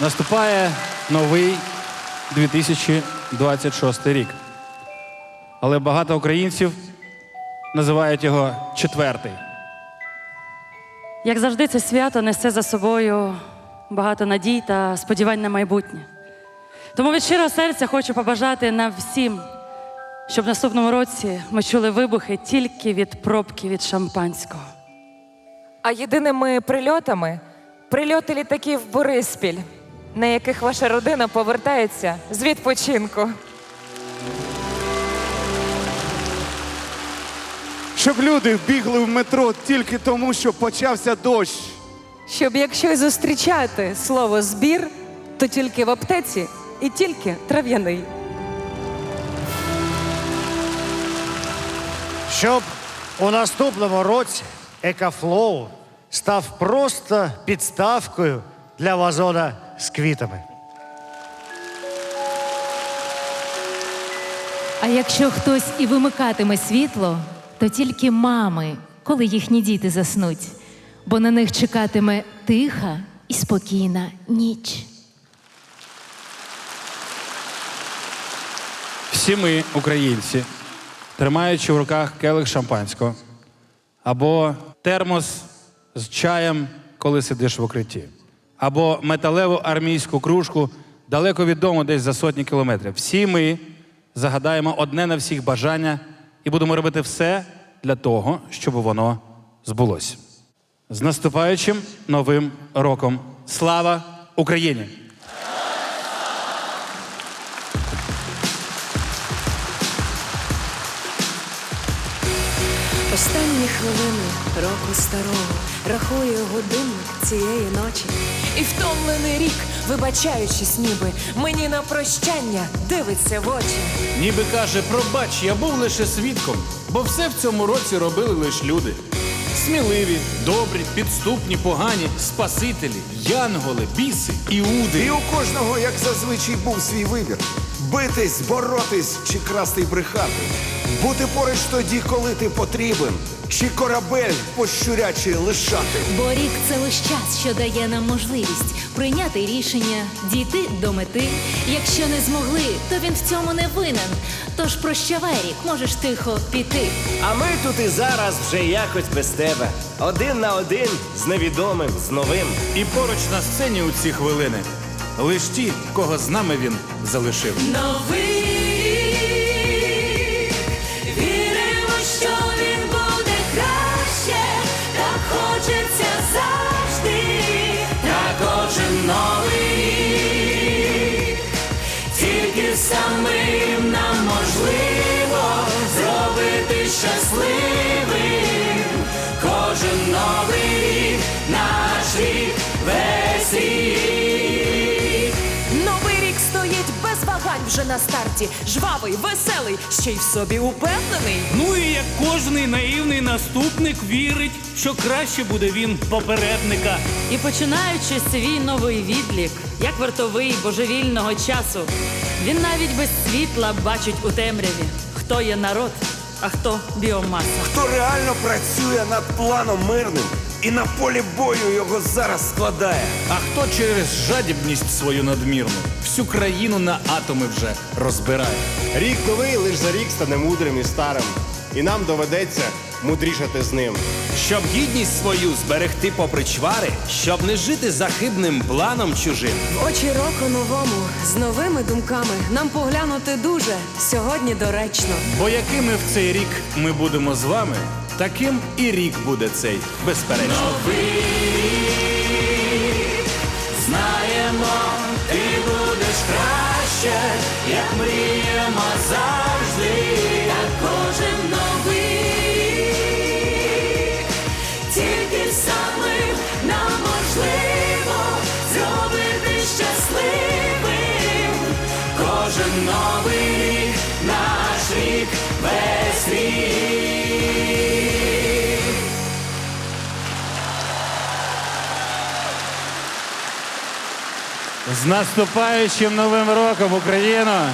Наступає новий 2026 рік. Але багато українців називають його четвертий. Як завжди, це свято несе за собою багато надій та сподівань на майбутнє. Тому від щирого серця хочу побажати нам всім, щоб в наступному році ми чули вибухи тільки від пробки від шампанського. А єдиними прильотами прильоти літаків Бориспіль, на яких ваша родина повертається з відпочинку. Щоб люди бігли в метро тільки тому, що почався дощ. Щоб якщо й зустрічати слово збір, то тільки в аптеці і тільки трав'яний. Щоб у наступному році Екафлоу став просто підставкою для вазона з квітами. А якщо хтось і вимикатиме світло, то тільки мами, коли їхні діти заснуть, бо на них чекатиме тиха і спокійна ніч. Всі ми, українці, тримаючи в руках келих шампанського або термос з чаєм, коли сидиш в укритті, або металеву армійську кружку далеко від дому, десь за сотні кілометрів. Всі ми загадаємо одне на всіх бажання і будемо робити все для того, щоб воно збулося. З наступаючим новим роком! Слава Україні! Останні хвилини року старого рахує годинник цієї ночі. І втомлений рік, вибачаючись, ніби мені на прощання дивиться в очі. Ніби каже, пробач, я був лише свідком, бо все в цьому році робили лише люди. Сміливі, добрі, підступні, погані, спасителі, янголи, біси, іуди. І у кожного, як зазвичай, був свій вибір: битись, боротись чи красти й брехати. Бути поруч тоді, коли ти потрібен, чи корабель пощурячий лишати. Бо рік це лише час, що дає нам можливість прийняти рішення, дійти до мети. Якщо не змогли, то він в цьому не винен. Тож прощавай рік, можеш тихо піти. А ми тут і зараз вже якось без тебе. Один на один з невідомим, з новим. І поруч на сцені у ці хвилини. Лиш ті, кого з нами він залишив. Новий віримо, що він буде краще, так хочеться завжди, та кожен новий тільки самим нам можливо зробити щасливим. Без вже на старті. Жвавий, веселий, ще й в собі упевнений. Ну і як кожний наївний наступник вірить, що краще буде він попередника. І починаючи свій новий відлік, як вартовий божевільного часу, він навіть без світла бачить у темряві, хто є народ, а хто біомаса. Хто реально працює над планом мирним і на полі бою його зараз складає. А хто через жадібність свою надмірну всю країну на атоми вже розбирає? Рік новий лиш за рік стане мудрим і старим. І нам доведеться мудрішати з ним. Щоб гідність свою зберегти попри чвари, щоб не жити за хибним планом чужим. В очі року новому з новими думками нам поглянути дуже сьогодні доречно. Бо якими в цей рік ми будемо з вами, таким і рік буде цей, безперечно. Знаємо, ти будеш краще, як мріємо завжди, як кожен новий рік. Тільки самим нам можливо зробити щасливим. Кожен новий рік, наш рік. З наступаючим новим роком, Україно!